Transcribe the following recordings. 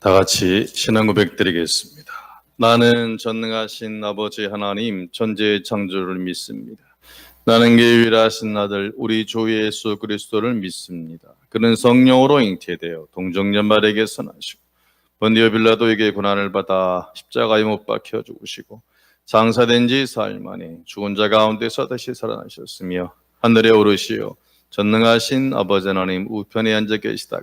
다 같이 신앙 고백 드리겠습니다. 나는 전능하신 아버지 하나님 천지의 창조를 믿습니다. 나는 그 유일하신 아들 우리 주 예수 그리스도를 믿습니다. 그는 성령으로 잉태되어 동정녀말에게서 나시고 번디오 빌라도에게 고난을 받아 십자가에 못 박혀 죽으시고 장사된 지 사흘 만에 죽은 자 가운데서 다시 살아나셨으며 하늘에 오르시어 전능하신 아버지 하나님 우편에 앉아 계시다가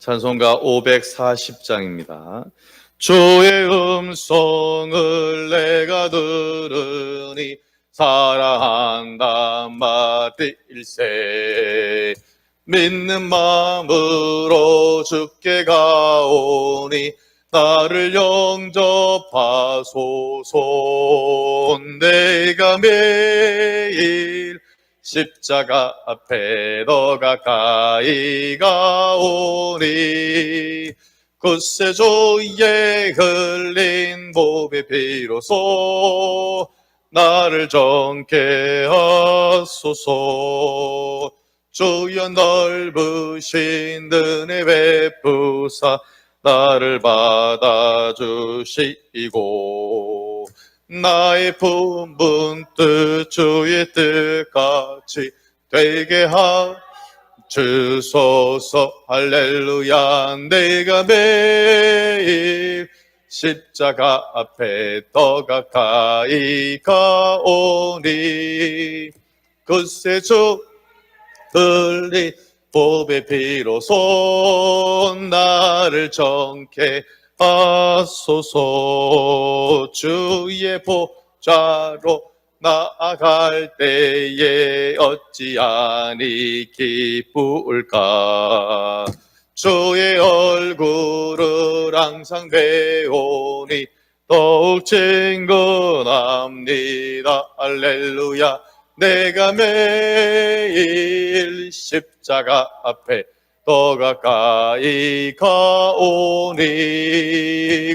찬송가 540장입니다. 주의 음성을 내가 들으니 사랑한다 마일세 믿는 마음으로 죽게 가오니 나를 영접하소서 내가 매일 십자가 앞에 더 가까이 가오니 구세주의 흘린 몸의 피로소 나를 정케 하소서. 주여 넓으신 은혜 베푸사 나를 받아주시고 나의 품은 뜻 주의 뜻같이 되게 하. 주소서 할렐루야 내가 매일 십자가 앞에 더 가까이 가오니. 그새 주 흘린 법의 피로소 나를 정케 하소서. 주의 보좌로 나아갈 때에 어찌하니 기쁠까? 주의 얼굴을 항상 배우니 더욱 친근합니다. 할렐루야. 내가 매일 십자가 앞에 더 가까이 가오니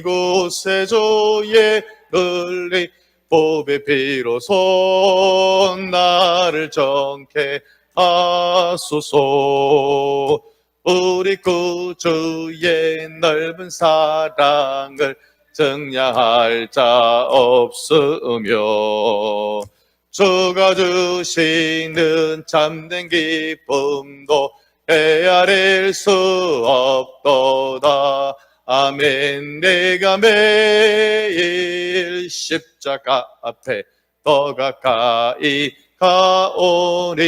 구세주의 흘린 법의 피로소 나를 정케 하소서. 우리 구주의 넓은 사랑을 증량할 자 없으며 주가 주시는 참된 기쁨도 헤아릴 수 없도다. 아멘. 내가 매일 십자가 앞에 더 가까이 가오니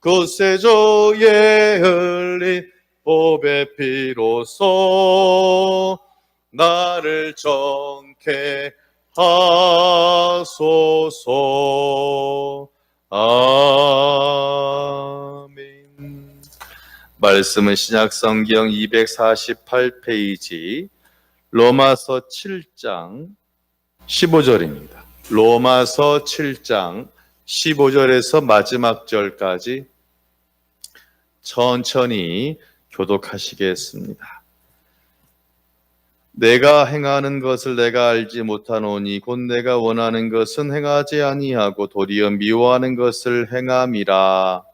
구세주의 흘린 법의 피로소 나를 정케 하소서. 아멘 말씀은 신약 성경 248페이지 로마서 7장 15절입니다. 로마서 7장 15절에서 마지막 절까지 천천히 교독하시겠습니다. 내가 행하는 것을 내가 알지 못하노니 곧 내가 원하는 것은 행하지 아니하고 도리어 미워하는 것을 행함이라.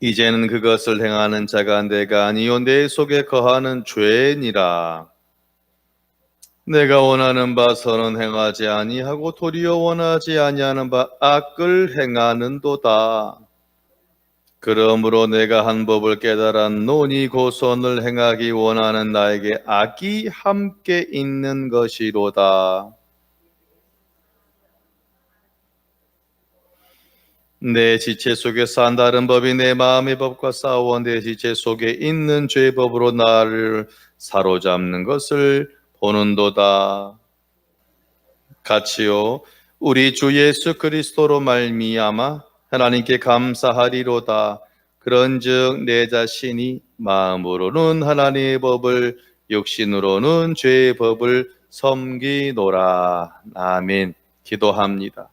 이제는 그것을 행하는 자가 내가 아니요 내 속에 거하는 죄니라. 내가 원하는 바 선은 행하지 아니하고 도리어 원하지 아니하는 바 악을 행하는도다. 그러므로 내가 한 법을 깨달았노니 그 선을 행하기 원하는 나에게 악이 함께 있는 것이로다. 내 지체 속에서 한 다른 법이 내 마음의 법과 싸워 내 지체 속에 있는 죄법으로 나를 사로잡는 것을 보는도다. 같이요. 우리 주 예수 그리스도로 말미암아 하나님께 감사하리로다. 그런즉 내 자신이 마음으로는 하나님의 법을 육신으로는 죄의 법을 섬기노라. 아멘. 기도합니다.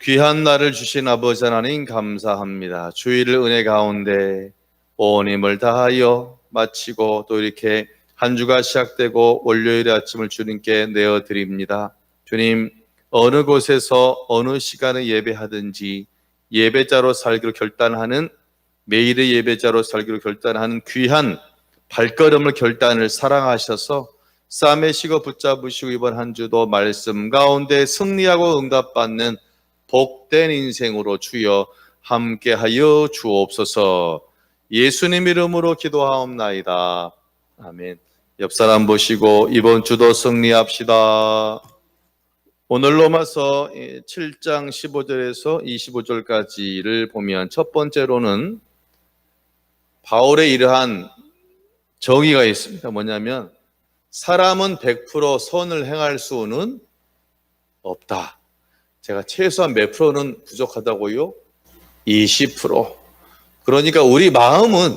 귀한 날을 주신 아버지 하나님 감사합니다. 주일 은혜 가운데 온 힘을 다하여 마치고 또 이렇게 한 주가 시작되고 월요일 아침을 주님께 내어 드립니다. 주님 어느 곳에서 어느 시간에 예배하든지 예배자로 살기로 결단하는 매일의 예배자로 살기로 결단하는 귀한 발걸음을 결단을 사랑하셔서 식어 붙잡으시고 이번 한 주도 말씀 가운데 승리하고 응답받는 복된 인생으로 주여 함께하여 주옵소서 예수님 이름으로 기도하옵나이다. 아멘. 옆 사람 보시고 이번 주도 승리합시다. 오늘 로마서 7장 15절에서 25절까지를 보면 첫 번째로는 바울의 이러한 정의가 있습니다. 뭐냐면 사람은 100% 선을 행할 수는 없다. 제가 최소한 몇 프로는 부족하다고요? 20%. 그러니까 우리 마음은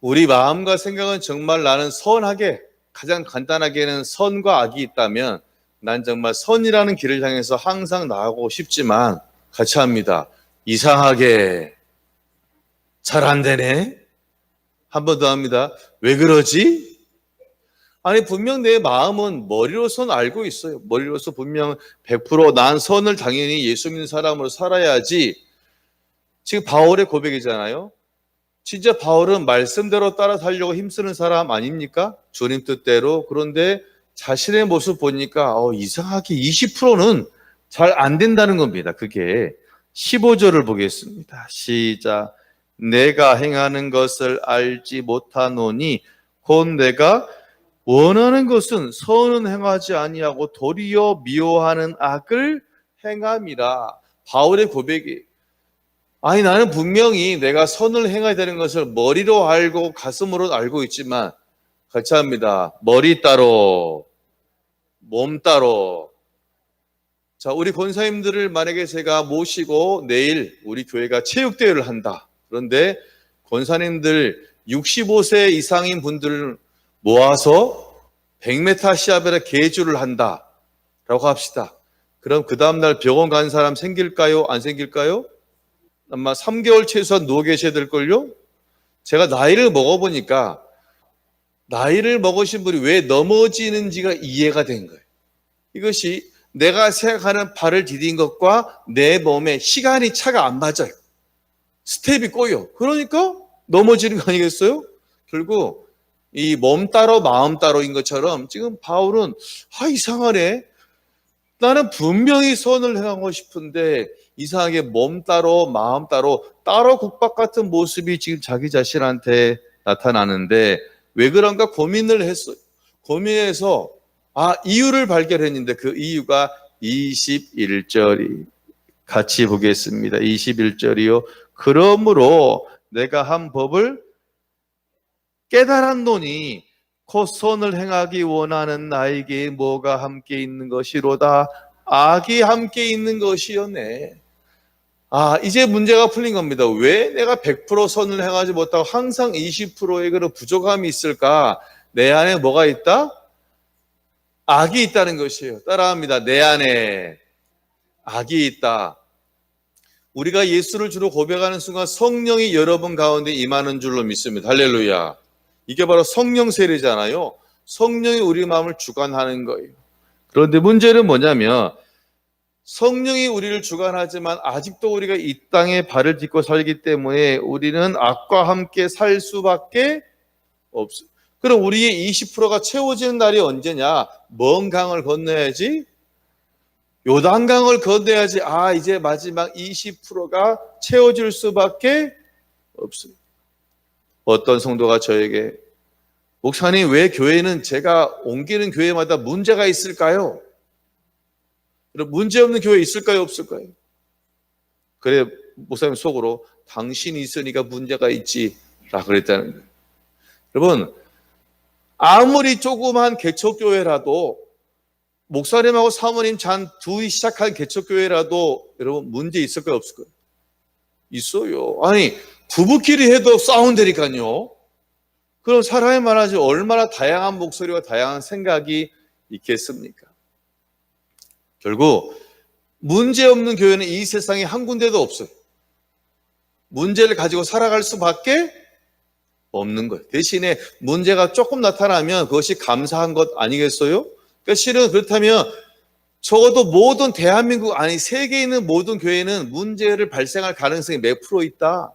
우리 마음과 생각은 정말 나는 선하게 가장 간단하게는 선과 악이 있다면 난 정말 선이라는 길을 향해서 항상 나가고 싶지만 같이 합니다. 이상하게 잘 안 되네. 한 번 더 합니다. 왜 그러지? 아니 분명 내 마음은 머리로선 알고 있어요. 머리로서 분명 100%난 선을 당연히 예수 믿는 사람으로 살아야지. 지금 바울의 고백이잖아요. 진짜 바울은 말씀대로 따라 살려고 힘쓰는 사람 아닙니까? 주님 뜻대로. 그런데 자신의 모습 보니까 어, 이상하게 20%는 잘 안 된다는 겁니다. 그게 15절을 보겠습니다. 시작. 내가 행하는 것을 알지 못하노니 곧 내가 원하는 것은 선은 행하지 아니하고 도리어 미워하는 악을 행함이라. 바울의 고백이 아니 나는 분명히 내가 선을 행해야 되는 것을 머리로 알고 가슴으로 알고 있지만 같이 합니다. 머리 따로 몸 따로 자, 우리 권사님들을 만약에 제가 모시고 내일 우리 교회가 체육대회를 한다. 그런데 권사님들 65세 이상인 분들을 모아서 100m 시합에 개주를 한다. 라고 합시다. 그럼 그 다음날 병원 간 사람 생길까요? 안 생길까요? 아마 3개월 최소한 누워 계셔야 될걸요? 제가 나이를 먹어보니까 나이를 먹으신 분이 왜 넘어지는지가 이해가 된 거예요. 이것이 내가 생각하는 발을 디딘 것과 내 몸에 시간이 차가 안 맞아요. 스텝이 꼬여. 그러니까 넘어지는 거 아니겠어요? 결국 이 몸 따로 마음 따로인 것처럼 지금 바울은 아 이상하네. 나는 분명히 선을 행하고 싶은데 이상하게 몸 따로 마음 따로 따로 국밥 같은 모습이 지금 자기 자신한테 나타나는데 왜 그런가 고민을 했어요. 고민해서 아 이유를 발견했는데 그 이유가 21절이 같이 보겠습니다. 21절이요. 그러므로 내가 한 법을 깨달았노니 곧 선을 행하기 원하는 나에게 뭐가 함께 있는 것이로다. 악이 함께 있는 것이었네. 아, 이제 문제가 풀린 겁니다. 왜 내가 100% 선을 행하지 못하고 항상 20%의 그런 부족함이 있을까? 내 안에 뭐가 있다? 악이 있다는 것이에요. 따라합니다. 내 안에 악이 있다. 우리가 예수를 주로 고백하는 순간 성령이 여러분 가운데 임하는 줄로 믿습니다. 할렐루야. 이게 바로 성령 세례잖아요. 성령이 우리 마음을 주관하는 거예요. 그런데 문제는 뭐냐면 성령이 우리를 주관하지만 아직도 우리가 이 땅에 발을 딛고 살기 때문에 우리는 악과 함께 살 수밖에 없어요. 그럼 우리의 20%가 채워지는 날이 언제냐? 먼 강을 건너야지. 요단강을 건너야지. 아, 이제 마지막 20%가 채워질 수밖에 없습니다. 어떤 성도가 저에게 목사님 왜 교회는 제가 옮기는 교회마다 문제가 있을까요? 문제 없는 교회 있을까요? 없을까요? 그래 목사님 속으로 당신이 있으니까 문제가 있지라 그랬다는 거예요. 여러분 아무리 조그만 개척교회라도 목사님하고 사모님 잔 둘이 시작한 개척교회라도 여러분 문제 있을까요? 없을까요? 있어요. 아니, 부부끼리 해도 싸운다니까요. 그럼 사람이 말하지 얼마나 다양한 목소리와 다양한 생각이 있겠습니까? 결국 문제 없는 교회는 이 세상에 한 군데도 없어요. 문제를 가지고 살아갈 수밖에 없는 거예요. 대신에 문제가 조금 나타나면 그것이 감사한 것 아니겠어요? 그러니까 실은 그렇다면 적어도 모든 대한민국 아니 세계에 있는 모든 교회는 문제를 발생할 가능성이 몇 프로 있다?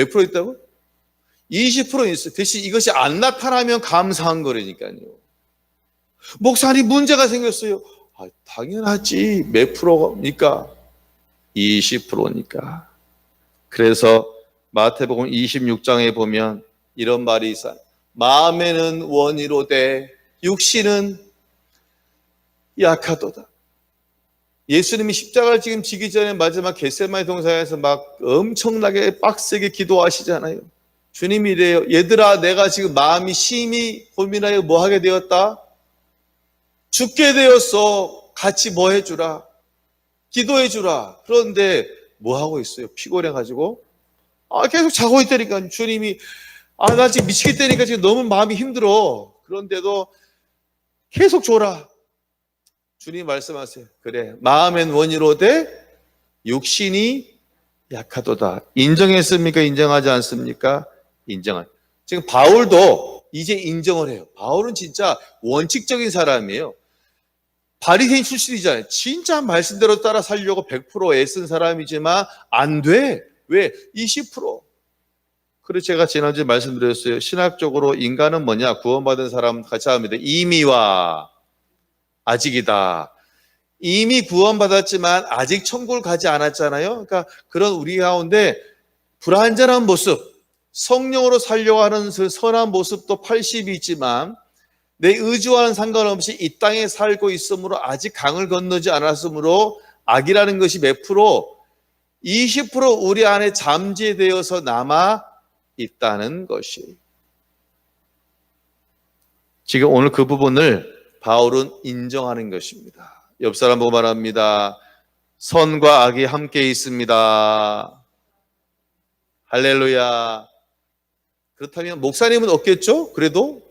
몇 프로 있다고? 20% 있어요. 대신 이것이 안 나타나면 감사한 거라니까요. 목사님 문제가 생겼어요. 아, 당연하지. 몇 프로니까? 20%니까. 그래서 마태복음 26장에 보면 이런 말이 있어요. 마음에는 원이로되 육신은 약하도다. 예수님이 십자가를 지금 지기 전에 마지막 겟세마니 동산에서 막 엄청나게 빡세게 기도하시잖아요. 주님이 이래요. 얘들아, 내가 지금 마음이 심히 고민하여 뭐 하게 되었다? 죽게 되었어. 같이 뭐 해주라. 기도해 주라. 그런데 뭐 하고 있어요? 피곤해 가지고 아 계속 자고 있다니까 주님이 아 나 지금 미치겠다니까 지금 너무 마음이 힘들어. 그런데도 계속 줘라. 주님 말씀하세요. 그래 마음엔 원이로 되 육신이 약하도다. 인정했습니까? 인정하지 않습니까? 인정한. 지금 바울도 이제 인정을 해요. 바울은 진짜 원칙적인 사람이에요. 바리새인 출신이잖아요. 진짜 말씀대로 따라 살려고 100% 애쓴 사람이지만 안 돼. 왜? 20%. 그래서 제가 지난주에 말씀드렸어요. 신학적으로 인간은 뭐냐? 구원받은 사람 같이 합니다. 이미와 아직이다. 이미 구원받았지만 아직 천국을 가지 않았잖아요. 그러니까 그런 우리 가운데 불완전한 모습, 성령으로 살려고 하는 그 선한 모습도 80이 있지만 내 의지와는 상관없이 이 땅에 살고 있으므로 아직 강을 건너지 않았으므로 악이라는 것이 몇 프로? 20% 우리 안에 잠재되어서 남아 있다는 것이. 지금 오늘 그 부분을 바울은 인정하는 것입니다. 옆 사람 보고 말합니다. 선과 악이 함께 있습니다. 할렐루야. 그렇다면 목사님은 없겠죠? 그래도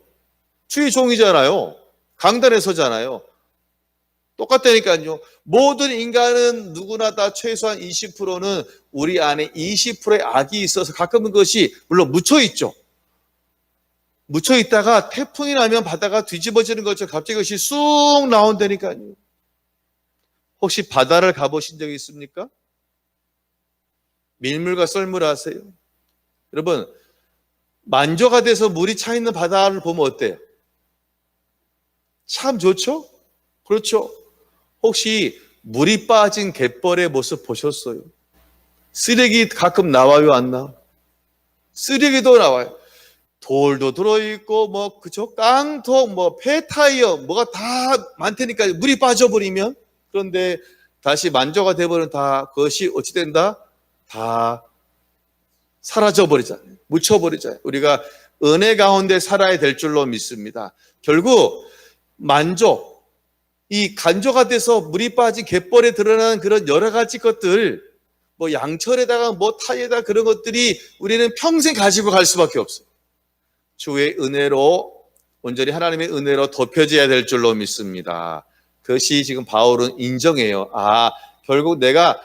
주의 종이잖아요. 강단에 서잖아요. 똑같다니까요. 모든 인간은 누구나 다 최소한 20%는 우리 안에 20%의 악이 있어서 가끔은 그것이 물론 묻혀 있죠. 묻혀 있다가 태풍이 나면 바다가 뒤집어지는 것처럼 갑자기 그것이 쑥 나온다니까요. 혹시 바다를 가보신 적 있습니까? 밀물과 썰물 아세요? 여러분, 만조가 돼서 물이 차 있는 바다를 보면 어때요? 참 좋죠? 그렇죠. 혹시 물이 빠진 갯벌의 모습 보셨어요? 쓰레기 가끔 나와요, 안 나와? 쓰레기도 나와요. 돌도 들어있고, 뭐, 그죠? 깡통, 뭐, 폐타이어, 뭐가 다 많다니까 물이 빠져버리면. 그런데 다시 만조가 돼버리면 다, 그것이 어찌 된다? 다 사라져버리잖아요. 묻혀버리잖아요. 우리가 은혜 가운데 살아야 될 줄로 믿습니다. 결국, 만족, 이 간조가 돼서 물이 빠진 갯벌에 드러나는 그런 여러 가지 것들, 뭐 양철에다가 뭐 타에다 그런 것들이 우리는 평생 가지고 갈 수밖에 없어요. 주의 은혜로 온전히 하나님의 은혜로 덮여져야 될 줄로 믿습니다. 그것이 지금 바울은 인정해요. 아, 결국 내가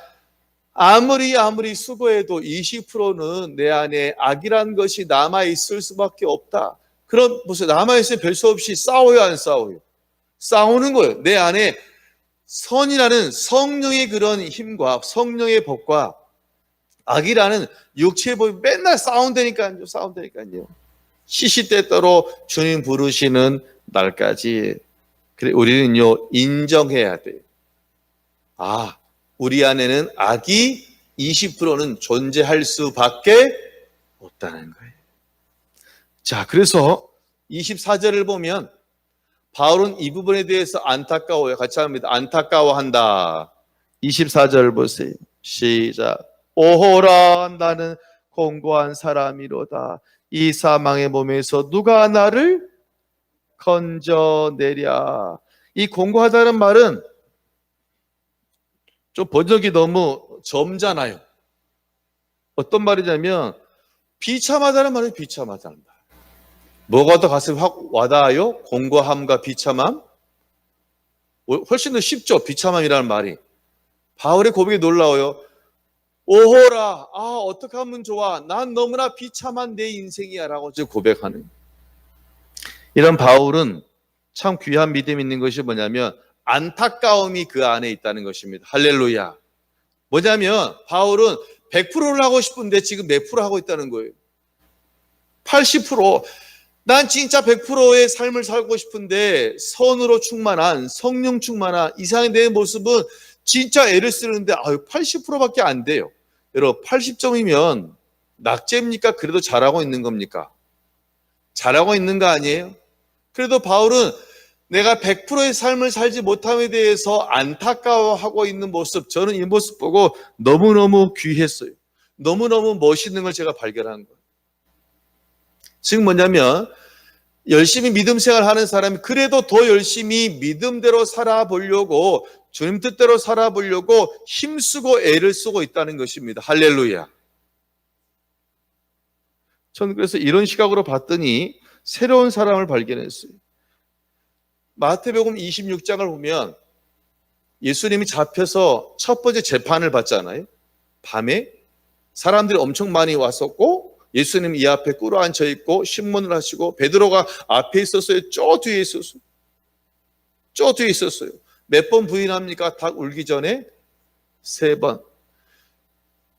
아무리 아무리 수고해도 20%는 내 안에 악이란 것이 남아 있을 수밖에 없다. 그런 무슨 남아 있으면 별 수 없이 싸워요, 안 싸워요? 싸우는 거예요. 내 안에 선이라는 성령의 그런 힘과 성령의 법과 악이라는 육체의 법이 맨날 싸운다니까요. 싸운다니까요. 시시때때로 주님 부르시는 날까지 우리는요 인정해야 돼요. 아, 우리 안에는 악이 20%는 존재할 수밖에 없다는 거예요. 자, 그래서 24절을 보면 바울은 이 부분에 대해서 안타까워요. 같이 합니다. 안타까워한다. 24절 보세요. 시작. 오호라 나는 공고한 사람이로다. 이 사망의 몸에서 누가 나를 건져내랴. 이 공고하다는 말은 좀 번역이 너무 점잖아요. 어떤 말이냐면 비참하다는 말이 비참하다는 말. 뭐가 더 가슴에 확 와닿아요? 공고함과 비참함? 훨씬 더 쉽죠. 비참함이라는 말이. 바울의 고백이 놀라워요. 오호라, 아, 어떻게 하면 좋아. 난 너무나 비참한 내 인생이야. 라고 고백하는. 이런 바울은 참 귀한 믿음이 있는 것이 뭐냐면 안타까움이 그 안에 있다는 것입니다. 할렐루야. 뭐냐면 바울은 100%를 하고 싶은데 지금 몇 프로 하고 있다는 거예요. 80%. 난 진짜 100%의 삶을 살고 싶은데 선으로 충만한 성령 충만한 이상의 내 모습은 진짜 애를 쓰는데 아유 80%밖에 안 돼요. 여러분 80점이면 낙제입니까? 그래도 잘하고 있는 겁니까? 잘하고 있는 거 아니에요? 그래도 바울은 내가 100%의 삶을 살지 못함에 대해서 안타까워하고 있는 모습, 저는 이 모습 보고 너무너무 귀했어요. 너무너무 멋있는 걸 제가 발견한 거예요. 즉 뭐냐면 열심히 믿음 생활 하는 사람이 그래도 더 열심히 믿음대로 살아보려고 주님 뜻대로 살아보려고 힘쓰고 애를 쓰고 있다는 것입니다. 할렐루야. 저는 그래서 이런 시각으로 봤더니 새로운 사람을 발견했어요. 마태복음 26장을 보면 예수님이 잡혀서 첫 번째 재판을 받잖아요. 밤에 사람들이 엄청 많이 왔었고 예수님 이 앞에 꿇어 앉혀 있고 신문을 하시고 베드로가 앞에 있었어요. 저 뒤에 있었어요. 저 뒤에 있었어요. 몇 번 부인합니까? 닭 울기 전에 세 번.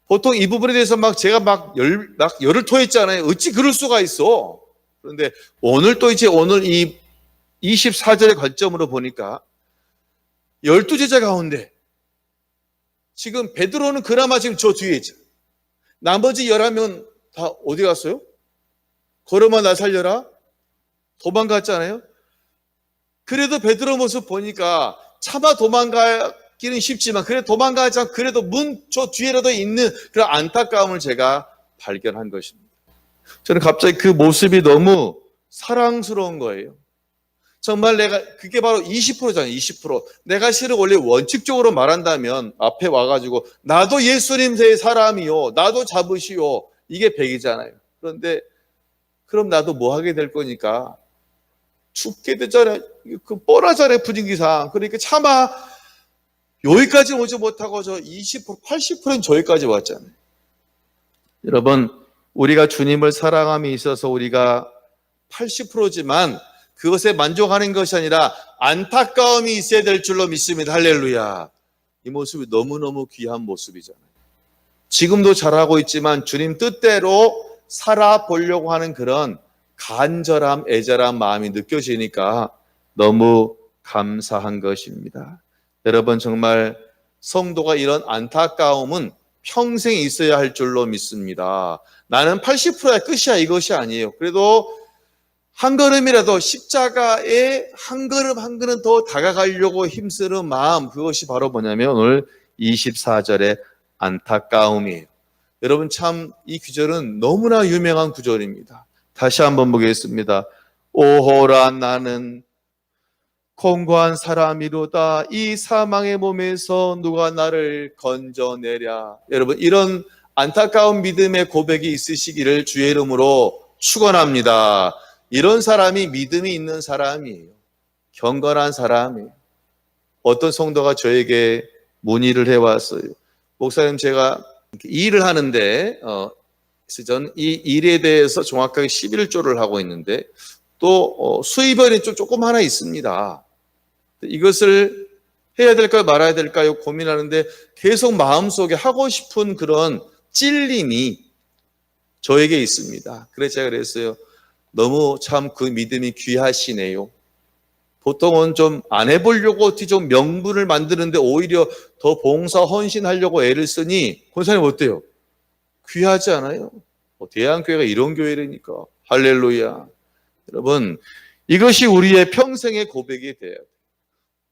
보통 이 부분에 대해서 막 제가 막 열, 막 열을 토했잖아요. 어찌 그럴 수가 있어. 그런데 오늘 또 이제 오늘 이 24절의 관점으로 보니까 열두 제자 가운데 지금 베드로는 그나마 지금 저 뒤에 있죠. 나머지 11명 다 어디 갔어요? 걸어만 나 살려라? 도망갔잖아요? 그래도 베드로 모습 보니까 차마 도망가기는 쉽지만 그래 도망가자 그래도 문 저 뒤에라도 있는 그런 안타까움을 제가 발견한 것입니다. 저는 갑자기 그 모습이 너무 사랑스러운 거예요. 정말 내가 그게 바로 20%잖아요. 20%. 내가 실은 원래 원칙적으로 말한다면 앞에 와가지고 나도 예수님의 사람이요. 나도 잡으시오. 이게 100이잖아요. 그런데 그럼 나도 뭐 하게 될 거니까 죽게 되잖아요. 그 뻔하잖아요. 분위기상. 그러니까 차마 여기까지 오지 못하고 저 20%, 80%는 저기까지 왔잖아요. 여러분, 우리가 주님을 사랑함에 있어서 우리가 80%지만 그것에 만족하는 것이 아니라 안타까움이 있어야 될 줄로 믿습니다. 할렐루야. 이 모습이 너무너무 귀한 모습이잖아요. 지금도 잘하고 있지만 주님 뜻대로 살아보려고 하는 그런 간절함, 애절한 마음이 느껴지니까 너무 감사한 것입니다. 여러분 정말 성도가 이런 안타까움은 평생 있어야 할 줄로 믿습니다. 나는 80%야 끝이야 이것이 아니에요. 그래도 한 걸음이라도 십자가에 한 걸음 한 걸음 더 다가가려고 힘쓰는 마음 그것이 바로 뭐냐면 오늘 24절의 안타까움이에요. 여러분 참 이 구절은 너무나 유명한 구절입니다. 다시 한번 보겠습니다. 오호라 나는 공고한 사람이로다 이 사망의 몸에서 누가 나를 건져내랴. 여러분 이런 안타까운 믿음의 고백이 있으시기를 주의 이름으로 축원합니다. 이런 사람이 믿음이 있는 사람이에요. 경건한 사람이에요. 어떤 성도가 저에게 문의를 해왔어요. 목사님 제가 일을 하는데 어, 저는 이 일에 대해서 정확하게 11조를 하고 있는데 또 어, 수입원이 좀 조금 하나 있습니다. 이것을 해야 될까요? 말아야 될까요? 고민하는데 계속 마음속에 하고 싶은 그런 찔림이 저에게 있습니다. 그래서 제가 그랬어요. 너무 참 그 믿음이 귀하시네요. 보통은 좀 안 해보려고 어떻게 좀 명분을 만드는데 오히려 더 봉사 헌신하려고 애를 쓰니 권사님 어때요? 귀하지 않아요? 뭐 대한교회가 이런 교회라니까 할렐루야. 여러분 이것이 우리의 평생의 고백이 돼요.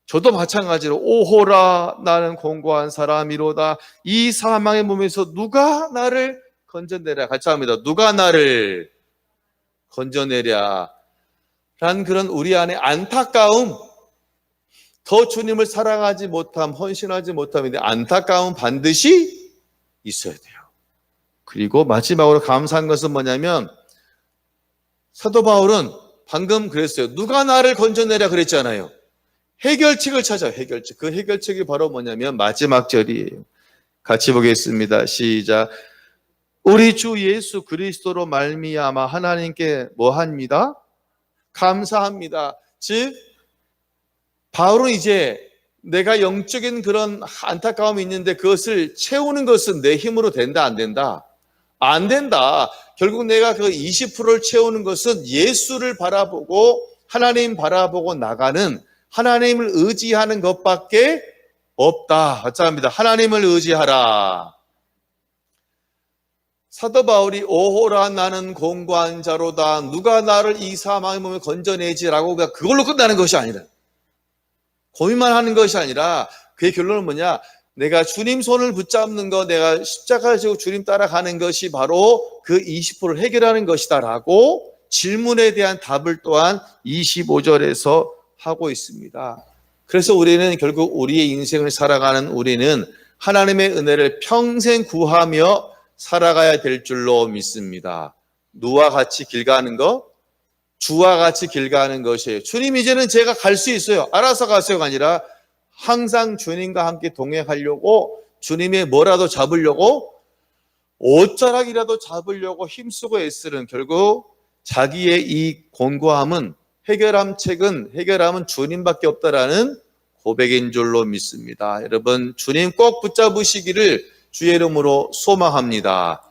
저도 마찬가지로 오호라 나는 공고한 사람이로다 이 사망의 몸에서 누가 나를 건져내랴 같이 합니다. 누가 나를 건져내랴 란 그런 우리 안에 안타까움, 더 주님을 사랑하지 못함, 헌신하지 못함인데 안타까움 반드시 있어야 돼요. 그리고 마지막으로 감사한 것은 뭐냐면 사도 바울은 방금 그랬어요. 누가 나를 건져내라 그랬잖아요. 해결책을 찾아 해결책. 그 해결책이 바로 뭐냐면 마지막 절이에요. 같이 보겠습니다. 시작. 우리 주 예수 그리스도로 말미암아 하나님께 뭐 합니다? 감사합니다. 즉 바울은 이제 내가 영적인 그런 안타까움이 있는데 그것을 채우는 것은 내 힘으로 된다 안 된다? 안 된다. 결국 내가 그 20%를 채우는 것은 예수를 바라보고 하나님 바라보고 나가는 하나님을 의지하는 것밖에 없다. 감사합니다. 하나님을 의지하라. 사도 바울이 오호라 나는 공고한 자로다. 누가 나를 이 사망의 몸에 건져내지라고 그걸로 끝나는 것이 아니라 고민만 하는 것이 아니라 그의 결론은 뭐냐? 내가 주님 손을 붙잡는 거, 내가 십자가를 지고 주님 따라가는 것이 바로 그 20%를 해결하는 것이다라고 질문에 대한 답을 또한 25절에서 하고 있습니다. 그래서 우리는 결국 우리의 인생을 살아가는 우리는 하나님의 은혜를 평생 구하며 살아가야 될 줄로 믿습니다. 누와 같이 길 가는 거? 주와 같이 길 가는 것이에요. 주님 이제는 제가 갈 수 있어요. 알아서 가세요가 아니라 항상 주님과 함께 동행하려고 주님의 뭐라도 잡으려고 옷자락이라도 잡으려고 힘쓰고 애쓰는 결국 자기의 이 곤고함은 해결함 책은 해결함은 주님밖에 없다라는 고백인 줄로 믿습니다. 여러분 주님 꼭 붙잡으시기를 주의 이름으로 소망합니다.